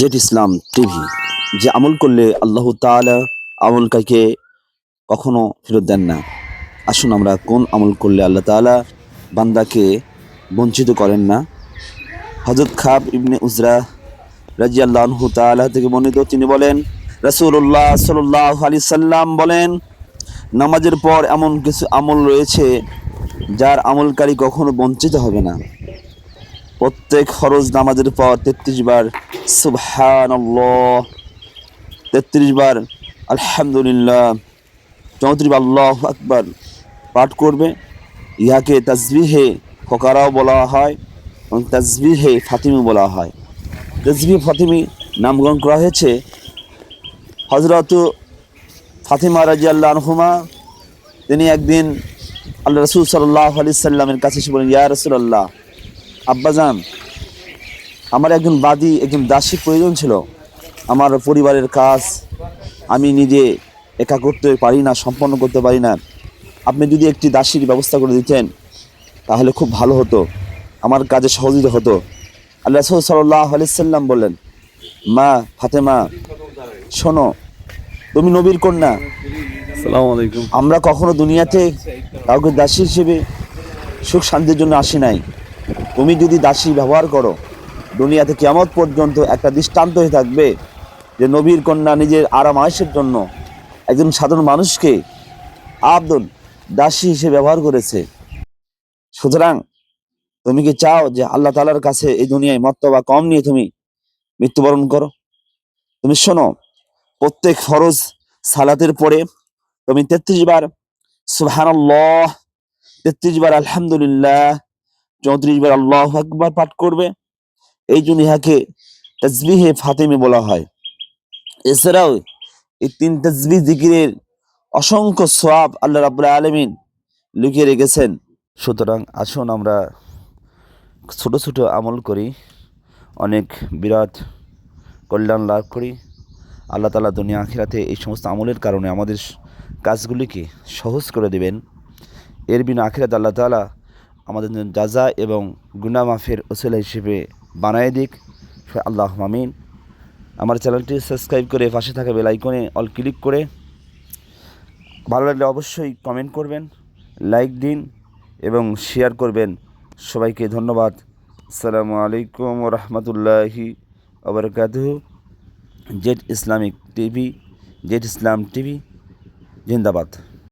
Jet Islam TV, যে আমল করলে আল্লাহ তাআলা আমলকাকে কখনো ফেরত দেন না। আসুন আমরা কোন আমল করলে আল্লাহ তাআলা বান্দাকে বঞ্চিত করেন না? হজরত খাব ইবনে উজরা রাজি আল্লাহ তাআলা থেকে বর্ণিত, তিনি বলেন, রাসূলুল্লাহ সাল্লাহ আলি সাল্লাম বলেন, নামাজের পর এমন কিছু আমল রয়েছে যার আমলকারী কখনো বঞ্চিত হবে না। প্রত্যেক ফরজ নামাজের পর তেত্রিশ বার সুবহান তেত্রিশ বার, আলহামদুলিল্লাহ। চৌত্রিশ বার, আল্লাহ আকবার। পাঠ করবে। ইহাকে তাজবিহে ফকারাও বলা হয় এবং তাজবিহে ফাতিমি বলা হয়। তাজবি, ফাতিমি নামকরণ করা হয়েছে। হজরত ফাতিমা রাজি আল্লাহ আনহুমা, তিনি একদিন আল্লাহ রসুল সাল্লাহ আলি সাল্লামের কাছে এসে বলেন ইয়া রসুল্লাহ আব্বাজান আমার একজন বাদী একজন দাসী প্রয়োজন ছিল। আমার পরিবারের কাজ আমি নিজে একা করতে পারি না সম্পন্ন করতে পারি না। আপনি যদি একটি দাসীর ব্যবস্থা করে দিতেন তাহলে খুব ভালো হতো। আমার কাজে সহযোগিতা হতো। আল্লাহ সাল্লাহ আলিয়াল্লাম বললেন মা ফাতেমা শোনো তুমি নবীর কন্যা। আমরা কখনো দুনিয়াতে কাউকে দাসী হিসেবে সুখ শান্তির জন্য আসি নাই। তুমি যদি দাসী ব্যবহার করো, দুনিয়াতে কেমন পর্যন্ত একটা দৃষ্টান্ত হয়ে থাকবে যে নবীর কন্যা নিজের আরাম আয়েসের জন্য একজন সাধারণ মানুষকে আব্দুল দাসী হিসেবে ব্যবহার করেছে। সুতরাং তুমি কি চাও যে আল্লাহ তালার কাছে এই দুনিয়ায় মত্ত বা কম নিয়ে তুমি মৃত্যুবরণ করো? তুমি শোনো, প্রত্যেক ফরজ সালাতের পরে তুমি তেত্রিশ বার সুহান তেত্রিশ বার আলহামদুলিল্লাহ চৌত্রিশ বার আল্লাহ আকবার পাঠ করবে। এই জন্য ইহাকে তসবিহে ফাতেমে বলা হয়। এছাড়াও এই তিন তসবি জিকিরের অসংখ্য সোয়াব আল্লাহ রাবুল্লাহ আলমিন লুকিয়ে রেখেছেন। সুতরাং আসুন আমরা ছোট ছোট আমল করি, অনেক বিরাট কল্যাণ লাভ করি। আল্লাহ তালা দুনিয়া আখিরাতে এই সমস্ত আমলের কারণে আমাদের কাজগুলিকে সহজ করে দেবেন। এর বিনা আখিরাত আল্লাহ তালা আমাদের জন্য যাজা এবং গুনা মাফের ওসিলা হিসেবে বানায় দিক। আল্লাহ মামিন আমার চ্যানেলটি সাবস্ক্রাইব করে পাশে থাকা বেল আইকনে অল ক্লিক করে ভালো লাগলে অবশ্যই কমেন্ট করবেন, লাইক দিন এবং শেয়ার করবেন। সবাইকে ধন্যবাদ। আসসালামু আলাইকুম রহমতুল্লাহি আবরকাতহু জেড ইসলামিক টিভি জেড ইসলাম টিভি, জিন্দাবাদ।